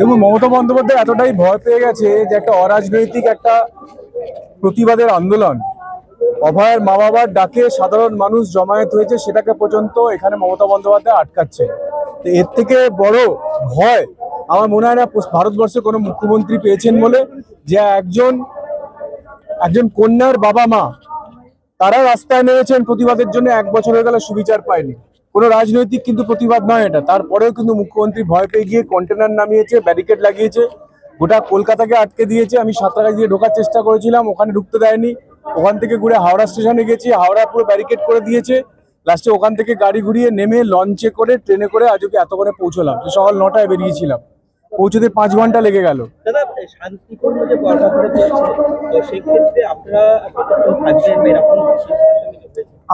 দেখুন, মমতা বন্দ্যোপাধ্যায় এতটাই ভয় পেয়ে গেছে যে একটা অরাজনৈতিক একটা প্রতিবাদের আন্দোলন। অভয়ের মা বাবার ডাকে সাধারণ মানুষ জমায়েত হয়েছে, সেটাকে পর্যন্ত এখানে মমতা বন্দ্যোপাধ্যায় আটকাচ্ছে। তো এর থেকে বড় ভয় আমার মনে হয় না ভারতবর্ষে কোনো মুখ্যমন্ত্রী পেয়েছেন বলে যে একজন একজন কন্যার বাবা মা, তারা রাস্তায় নেমেছেন প্রতিবাদের জন্য, এক বছর হয়ে গেল সুবিচার পায়নি। কোনো রাজনৈতিক কিন্তু প্রতিবাদ নয় এটা। তারপরেও কিন্তু মুখ্যমন্ত্রী ভয় পেয়ে গিয়ে কন্টেনার নামিয়েছে ব্যারিকেড লাগিয়েছে। গোটা কলকাতাকে আটকে দিয়েছে। আমি সাতটাকা দিয়ে ঢোকার চেষ্টা করেছিলাম ওখানে ঢুকতে দেয়নি। ওখান থেকে ঘুরে হাওড়া স্টেশনে গেছি। হাওড়া পুরো ব্যারিকেড করে দিয়েছে। লাস্টে ওখান থেকে গাড়ি ঘুরিয়ে নেমে লঞ্চে করে ট্রেনে করে আজ আজকে এতক্ষণে পৌঁছলাম। যে সকাল নটায় বেরিয়েছিলাম। পৌঁছতে পাঁচ ঘণ্টা লেগে গেল?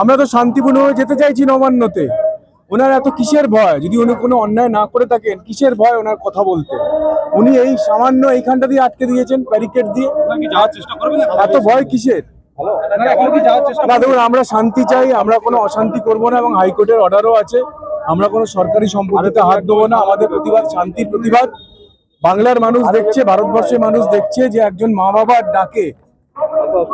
আমরা তো শান্তিপূর্ণভাবে যেতে চাইছি নবান্নতে। ওনার এত কিসের ভয়? যদি উনি কোনো অন্যায় না করে থাকেন কিসের ভয় ওনার কথা বলতে? উনি এই সামান্য এইখানটা দিয়ে আটকে দিয়েছেন ব্যারিকেড দিয়ে। এত ভয় কিসের? না দেখুন আমরা শান্তি চাই আমরা কোনো অশান্তি করব না এবং হাইকোর্টের অর্ডারও আছে। আমরা কোনো সরকারি সম্পত্তিতে হাত দেবো না আমাদের প্রতিবাদ শান্তির প্রতিবাদ। বাংলার মানুষ দেখছে ভারতবর্ষের মানুষ দেখছে যে একজন মা বাবার ডাকে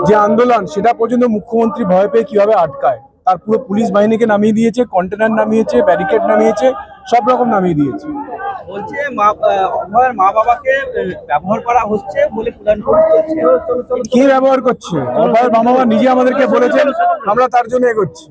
যে আন্দোলন সেটা পর্যন্ত মুখ্যমন্ত্রী ভয় পেয়ে কীভাবে আটকায়? তার পুরো পুলিশ বাহিনীকে নামিয়ে দিয়েছে কন্টেনার নামিয়েছে ব্যারিকেড নামিয়েছে সব রকম নামিয়ে দিয়েছে। বলছে মা অভয়ের মা বাবাকে ব্যবহার করা হচ্ছে বলে কে ব্যবহার করছে? অভয়ের মা বাবা নিজে আমাদেরকে বলেছেন আমরা তার জন্য এগোচ্ছি।